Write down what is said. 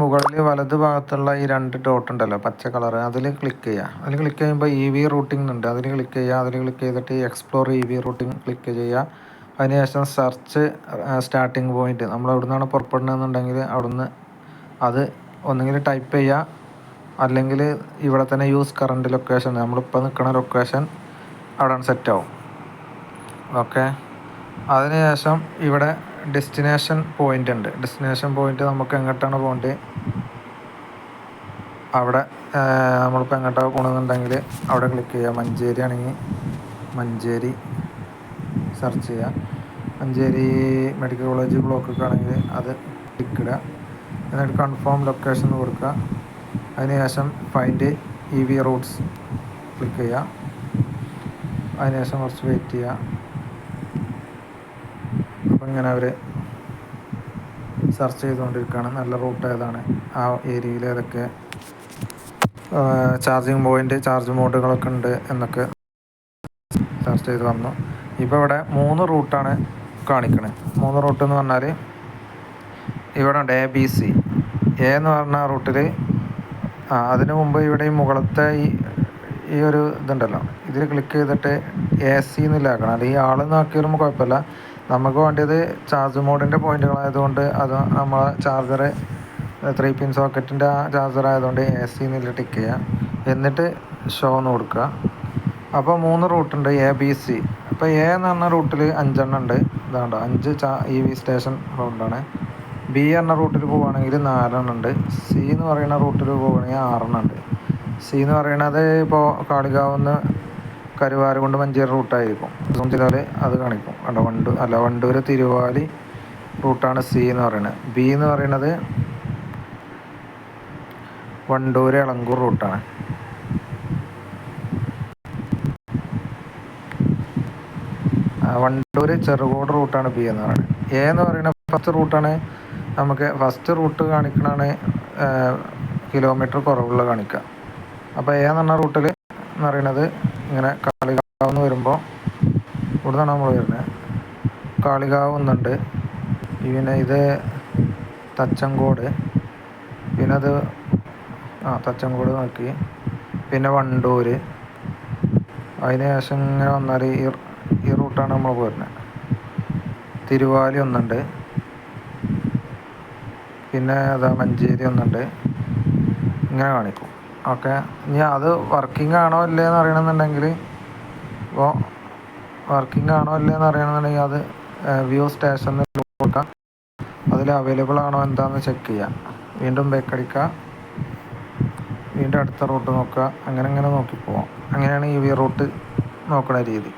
മുകളിൽ വലത് ഭാഗത്തുള്ള ഈ രണ്ട് ഡോട്ട് ഉണ്ടല്ലോ പച്ച കളർ അതിൽ ക്ലിക്ക് ചെയ്യുക അതിൽ ക്ലിക്ക് ചെയ്യുമ്പോൾ ഇ വി റൂട്ടിംഗ് ഉണ്ട്. അതിൽ ക്ലിക്ക് ചെയ്യുക അതിൽ ക്ലിക്ക് ചെയ്തിട്ട് explore E V routing click ചെയ്യുക അതിനുശേഷം സെർച്ച് സ്റ്റാർട്ടിംഗ് പോയിന്റ് നമ്മൾ എവിടെ നിന്നാണ് പുറപ്പെടുന്നതെന്നുണ്ടെങ്കിൽ അവിടുന്ന് അത് ഒന്നുകിൽ ടൈപ്പ് ചെയ്യുക അല്ലെങ്കിൽ ഇവിടെ തന്നെ യൂസ് കറണ്ട് ലൊക്കേഷൻ നമ്മളിപ്പോൾ നിൽക്കുന്ന ലൊക്കേഷൻ അവിടെ സെറ്റ് ആവും. ഓക്കെ അതിനുശേഷം ഇവിടെ ഡെസ്റ്റിനേഷൻ പോയിന്റ് ഉണ്ട്. ഡെസ്റ്റിനേഷൻ പോയിന്റ് നമുക്ക് എങ്ങോട്ടാണ് പോകേണ്ടത് അവിടെ നമ്മളിപ്പോൾ എങ്ങോട്ടാണ് പോകണമെന്നുണ്ടെങ്കിൽ അവിടെ ക്ലിക്ക് ചെയ്യുക മഞ്ചേരി ആണെങ്കിൽ മഞ്ചേരി സെർച്ച് ചെയ്യുക മഞ്ചേരി മെഡിക്കൽ കോളേജ് ബ്ലോക്കൊക്കെ ആണെങ്കിൽ അത് ക്ലിക്ക് ഇടുക. എന്നിട്ട് കൺഫേം ലൊക്കേഷൻ കൊടുക്കുക. അതിനുശേഷം find E V routes click ചെയ്യുക അതിനുശേഷം കുറച്ച് വെയിറ്റ് ചെയ്യുക അപ്പം ഇങ്ങനെ അവർ സെർച്ച് ചെയ്തുകൊണ്ടിരിക്കുകയാണ്. നല്ല റൂട്ട് ഏതാണ് ആ ഏരിയയിൽ ഏതൊക്കെ ചാർജിങ് പോയിന്റ് ചാർജ് മോഡുകളൊക്കെ ഉണ്ട് എന്നൊക്കെ സെർച്ച് ചെയ്ത് വന്നു. ഇപ്പോൾ ഇവിടെ മൂന്ന് റൂട്ടാണ് കാണിക്കണത് മൂന്ന് റൂട്ട് എന്ന് പറഞ്ഞാൽ ഇവിടെ ഉണ്ട് എ ബി സി എ എന്ന് പറഞ്ഞ റൂട്ടിൽ ആ അതിന് മുമ്പ് ഇവിടെ ഈ മുകളത്തെ ഈ ഈ ഒരു ഇതുണ്ടല്ലോ. ഇതിൽ ക്ലിക്ക് ചെയ്തിട്ട് എ സി എന്നില്ലാക്കണം അല്ലെങ്കിൽ നോക്കി വരുമ്പോൾ കുഴപ്പമില്ല. നമുക്ക് വേണ്ടിയത് ചാർജ് മോഡിന്റെ പോയിന്റുകളായതുകൊണ്ട് അത് നമ്മൾ ചാർജറ് ത്രീ പിൻ സോക്കറ്റിന്റെ ആ ചാർജർ ആയതുകൊണ്ട് എ സി നില ടിക്ക് ചെയ്യുക എന്നിട്ട് ഷോ എന്ന് കൊടുക്കുക. അപ്പോൾ മൂന്ന് റൂട്ടുണ്ട് എ ബി സി അപ്പോൾ എ എന്ന് പറഞ്ഞ റൂട്ടിൽ അഞ്ചെണ്ണം ഉണ്ട്. ഇതാണ്ടോ അഞ്ച് ചാ ഇ വി സ്റ്റേഷൻ റൗണ്ടാണ് ബി എന്ന റൂട്ടിൽ പോവുകയാണെങ്കിൽ നാലെണ്ണം ഉണ്ട്. സി എന്ന് പറയുന്ന റൂട്ടിൽ പോവുകയാണെങ്കിൽ ആറെണ്ണം ഉണ്ട്. സി എന്ന് പറയുന്നത് ഇപ്പോൾ കാളികാവുന്ന കരുവാരകുണ്ട് മഞ്ചേരി റൂട്ടായിരിക്കും ചിലർ അത് കാണിക്കും. കണ്ടോ? വണ്ടൂർ അല്ല വണ്ടൂർ തിരുവാലി റൂട്ടാണ് സി എന്ന് പറയുന്നത്. ബി എന്ന് പറയുന്നത് വണ്ടൂർ ഇളങ്കൂർ റൂട്ടാണ് വണ്ടൂർ ചെറുകോട് റൂട്ടാണ് ബി എന്ന് പറയുന്നത്. എ എന്ന് പറയുന്ന ഫസ്റ്റ് റൂട്ടാണ് നമുക്ക് ഫസ്റ്റ് റൂട്ട് കാണിക്കണാണ് കിലോമീറ്റർ കുറവുള്ള കാണിക്കുക. അപ്പോൾ എ എന്ന് പറഞ്ഞ റൂട്ടിൽ എന്ന് പറയുന്നത് ഇങ്ങനെ ഇവിടെ നമ്മൾ വരുന്നത് കാളികാവ് ഒന്നുണ്ട് പിന്നെ ഇത് തച്ചങ്കോട്. പിന്നെ അത് ആ തച്ചങ്കോട് നോക്കി. പിന്നെ വണ്ടൂർ അതിന് ശേഷം ഇങ്ങനെ വന്നാൽ ഈ ഈ റൂട്ടാണ് നമ്മൾ പോരുന്നത് തിരുവാലി ഒന്നുണ്ട്. പിന്നെ അതാ മഞ്ചേരി ഒന്നുണ്ട്. ഇങ്ങനെ കാണിക്കും. ഓക്കെ. ഇനി അത് വർക്കിംഗ് ആണോ അല്ലേ എന്ന് അറിയണമെന്നുണ്ടെങ്കിൽ ഇപ്പോൾ വർക്കിംഗ് ആണോ അല്ലേ എന്ന് അറിയണമെന്നുണ്ടെങ്കിൽ അത് വ്യൂ സ്റ്റേഷനിൽ കൊടുക്കാം. അതിൽ അവൈലബിൾ ആണോ എന്താണെന്ന് ചെക്ക് ചെയ്യാം. വീണ്ടും ബേക്കടിക്കുക വീണ്ടും അടുത്ത റൂട്ട് നോക്കുക അങ്ങനെ അങ്ങനെ നോക്കി പോവാം അങ്ങനെയാണ് ഈ വി റൂട്ട് നോക്കുന്ന രീതി.